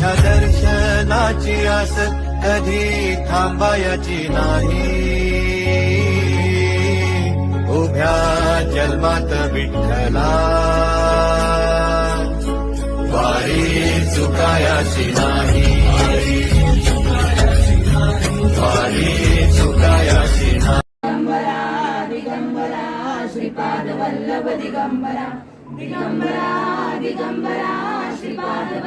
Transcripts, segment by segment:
तुझ्या दर्शनाची आस कधी थांबायची नाही. उभ्या जन्मात विठ्ठला वारी चुकायाची नाही. वारी चुकायाची नाही. दिगंबरा दिगंबरा श्रीपाद वल्लभ दिगंबरा दिगंबरा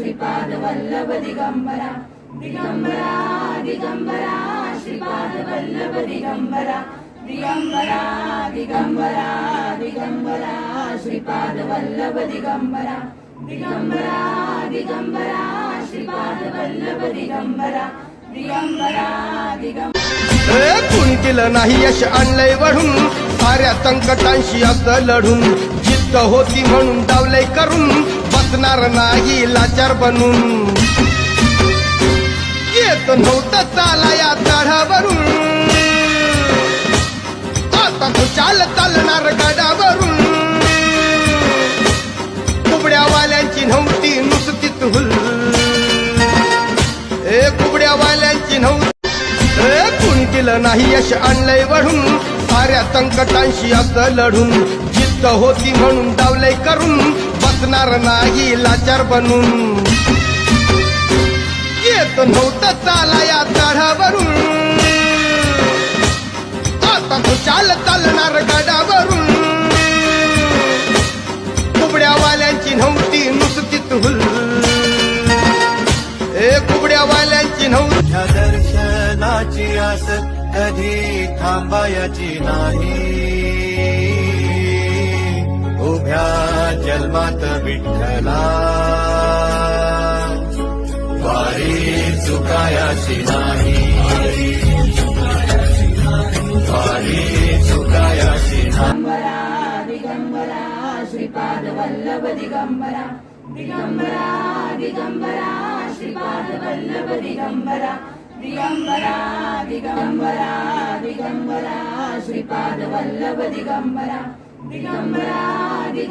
श्रीपाद वल्लभ दिगंबरा दिगंबरा दिगंबरा श्रीपाद वल्लभ दिगंबरा दिगंबरा दिगंबरा दिगंबरा श्रीपाद वल्लभ दिगंबरा दिगंबरा दिगंबरा श्रीपाद वल्लभ दिगंबरा दिगंबरा। दिगंबरा ए, कुणी नाही यश आणलंय वढून साऱ्या संकटांशी असं लढून. जिद्द होती म्हणून डावलय करून. दिसणार नाही लाचार बनून. येत नव्हतं चाला या चढावरून आता खुशाल चालणार गडावरून. कुबड्यावाल्यांची नव्हती नुसतीच हुल. ए कुबड्यावाल्यांची नव्हती. ए कुणी दिलं नाही यश आणलंय वढून साऱ्या संकटांशी असं लढून जिद्द होती म्हणून डावलय करून. होणार नाही लाचार बनून. येत नव्हतं चाला या चढावरून आता खुशाल चालणार गडावरून. कुबड्यावाल्यांची नव्हती नुसतीच हुल. ए कुबड्यावाल्यांची नव्हती दर्शनाची आस कधी थांबायची नाही. उभ्या जन्मात विठ्ठला. वारी चुकायाची नाही. वारी चुकायाची दिगंबरा दिगंबरा श्रीपाद वल्लभ दिगंबरा. दिगंबरा दिगंबरा श्रीपाद वल्लभ दिगंबरा. दिगंबरा दिगंबरा दिगंबरा श्रीपाद वल्लभ दिगंबरा दिगंबरा